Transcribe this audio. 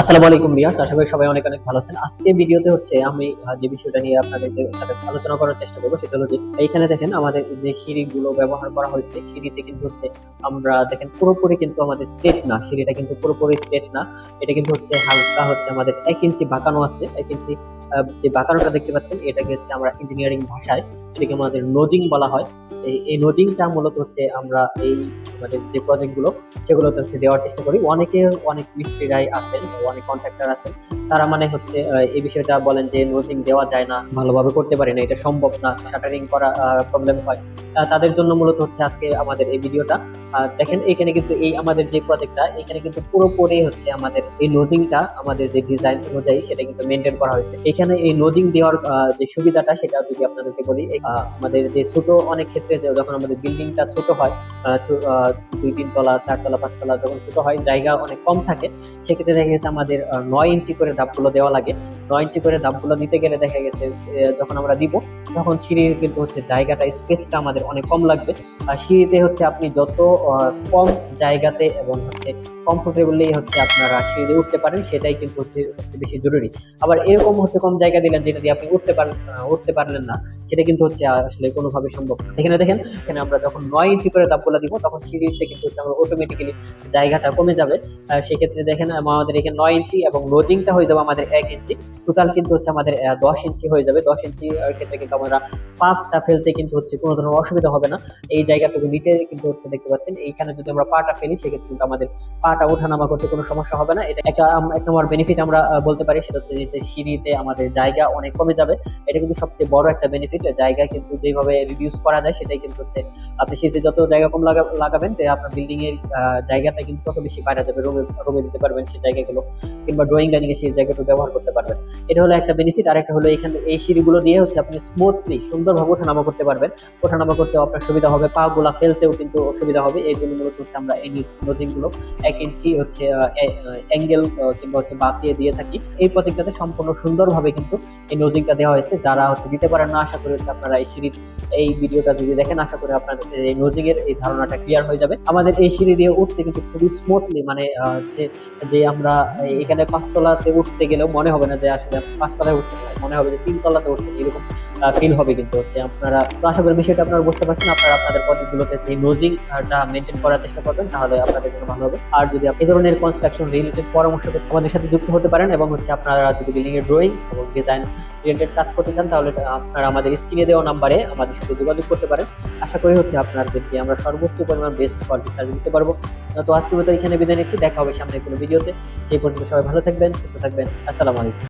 আসসালামু আলাইকুম রিয়ার্স আশা করি সবাই অনেক অনেক ভালো আছেন। আজকে ভিডিওতে হচ্ছে আমি যে বিষয়টা নিয়ে আপনাদের সাথে আলোচনা করার চেষ্টা করব, সেটা হলো যে এইখানে দেখেন আমাদের যে সিঁড়িগুলো ব্যবহার করা হয়েছে, সিঁড়িতে কিন্তু হচ্ছে আমরা দেখেন পুরোপুরি কিন্তু আমাদের স্টেট না, সিঁড়িটা কিন্তু পুরোপুরি স্টেট না। এটা কিন্তু হচ্ছে হালকা হচ্ছে আমাদের এক ইঞ্চি বাঁকানো আছে, এক ইঞ্চি যে বাঁকানোটা দেখতে পাচ্ছেন, এটাকে হচ্ছে আমরা ইঞ্জিনিয়ারিং ভাষায়, এটাকে আমাদের নোজিং বলা হয়। এই নোজিংটা মূলত হচ্ছে আমরা এই আমাদের যে প্রজেক্টগুলো সেগুলোতে হচ্ছে দেওয়ার চেষ্টা করি। অনেকে, অনেক মিস্ত্রিরাই আছেন, অনেক কন্ট্রাক্টর আছেন। তারা মানে হচ্ছে এই বিষয়টা বলেন যে নোজিং দেওয়া যায় না, ভালোভাবে করতে পারি না, এটা সম্ভব না শাটারিং করা প্রবলেম হয়। তাদের জন্য মূলত হচ্ছে আজকে আমাদের এই ভিডিওটা দেখেন এখানে কিন্তু এই আমাদের যে প্রজেক্টটা এখানে কিন্তু পুরোপুরি হচ্ছে আমাদের এই নোজিংটা আমাদের যে ডিজাইন অনুযায়ী সেটা কিন্তু মেনটেন করা হয়েছে। এখানে এই নোজিং দেওয়ার যে সুবিধাটা সেটা যদি আপনাদেরকে বলি আমাদের যে ছোট অনেক ক্ষেত্রে যখন আমাদের বিল্ডিংটা ছোট হয় দুই তিন তলা চারতলা পাঁচতলা যখন ছোট হয় জায়গা অনেক কম থাকে সেক্ষেত্রে দেখা গেছে আমাদের নয় ইঞ্চি করে ধাপগুলো দেওয়া লাগে। নয় ইঞ্চি করে ধাপগুলো দিতে গেলে দেখা গেছে যখন আমরা দিব তখন সিঁড়ির কিন্তু হচ্ছে জায়গাটা স্পেসটা আমাদের অনেক কম লাগবে। আর সিঁড়িতে হচ্ছে আপনি যত কম জায়গাতে এবং হচ্ছে কমফোর্টেবলি হচ্ছে আপনারা সিঁড়ি উঠতে পারেন, সেটাই কিন্তু হচ্ছে বেশি জরুরি। আবার এরকম হচ্ছে কম জায়গা দিলেন যেটা দিয়ে আপনি উঠতে পারেন উঠতে পারলেন না সেটা কিন্তু হচ্ছে আসলে কোনোভাবে সম্ভব এখানে দেখেন, এখানে আমরা যখন নয় ইঞ্চি করে ধাপগুলো দিব, তখন সিঁড়িতে কিন্তু হচ্ছে আমরা অটোমেটিক্যালি জায়গাটা কমে যাবে। আর সেক্ষেত্রে দেখেন, আমাদের এখানে নয় ইঞ্চি এবং লোজিংটা হয়ে যাবে আমাদের এক ইঞ্চি। টোটাল কিন্তু হচ্ছে আমাদের দশ ইঞ্চি হয়ে যাবে। দশ ইঞ্চি ক্ষেত্রে কিন্তু আমরা পাটা ফেলতে কিন্তু হচ্ছে কোনো ধরনের অসুবিধা হবে না। এই জায়গাটুকু নিচে কিন্তু হচ্ছে দেখতে পাচ্ছেন। এইখানে যদি আমরা পাটা ফেলি, সেক্ষেত্রে কিন্তু আমাদের পাটা ওঠানামা করতে কোনো সমস্যা হবে না। এটা একটা এক নম্বর বেনিফিট আমরা বলতে পারি। সেটা হচ্ছে যে সিঁড়িতে আমাদের জায়গা অনেক কমে যাবে। এটা কিন্তু সবচেয়ে বড় একটা বেনিফিট জায়গা কিন্তু যেভাবে রিডিউস করা যায়, সেটাই কিন্তু হচ্ছে আপনি শীতে যত জায়গা কম লাগাবেন, তো আপনার বিল্ডিং এর জায়গাটা কিন্তু তত বেশি বাইরে যাবে রুমে রুমে দিতে পারবেন সেই জায়গাগুলো, কিংবা ড্রয়িং ডাইনিং সেই জায়গাটা ব্যবহার করতে পারবেন। এটা হলো একটা বেনিফিট আর একটা হলো এখানে এই সিঁড়িগুলো দিয়ে হচ্ছে আপনি স্মুথলি সুন্দরভাবে ওঠানামা করতে পারবেন। ওঠানামা করতেও আপনার সুবিধা হবে পা গুলা ফেলতেও কিন্তু অসুবিধা হবে, এই জন্য মূলত হচ্ছে আমরা এই নোজিংগুলো এক ইঞ্চি হচ্ছে অ্যাঙ্গেল কিংবা হচ্ছে বাঁকিয়ে দিয়ে থাকি। এই প্রতীকটাতে সম্পূর্ণ সুন্দরভাবে কিন্তু এই নোজিংটা দেওয়া হয়েছে, যারা হচ্ছে দিতে পারেন না, আশা করি হচ্ছে আপনারা এই সিঁড়ির এই ভিডিওটা যদি দেখেন, আশা করি আপনাদের এই নজিগের এই ধারণাটা ক্লিয়ার হয়ে যাবে। আমাদের এই সিঁড়ি দিয়ে উঠতে কিন্তু খুবই স্মুথলি মানে হচ্ছে যে আমরা এখানে পাঁচতলাতে উঠতে গেলেও মনে হবে না যে আসলে পাঁচতলায় উঠতে মনে হবে যে তিনতলাতে উঠতে এরকম ফিল হবে কিন্তু হচ্ছে আপনারা আশা করি বিষয়টা আপনারা বুঝতে পারছেন, আপনারা আপনাদের প্রজেক্টগুলোতে যে নোজিংটা মেনটেন করার চেষ্টা করবেন, তাহলে আপনাদের জন্য ভালো হবে। আর যদি আপনি ধরনের কনস্ট্রাকশন রিলেটেড পরামর্শ আমাদের সাথে যুক্ত হতে পারেন এবং হচ্ছে আপনারা যদি বিল্ডিং এর ড্রয়িং এবং ডিজাইন রিলেটেড কাজ করতে চান, তাহলে আপনারা আমাদের স্ক্রিনে দেওয়া নাম্বারে আমাদের সাথে যোগাযোগ করতে পারেন। আশা করি হচ্ছে আপনাদেরকে আমরা সর্বোচ্চ পরিমাণ বেস্ট কোয়ালিটি সার্ভিস দিতে পারব। তো আজকে মতো এখানে বিদায় নিচ্ছি, দেখা হবে সামনে কোনো ভিডিওতে সেই পর্যন্ত সবাই ভালো থাকবেন, সুস্থ থাকবেন। আসসালামু আলাইকুম।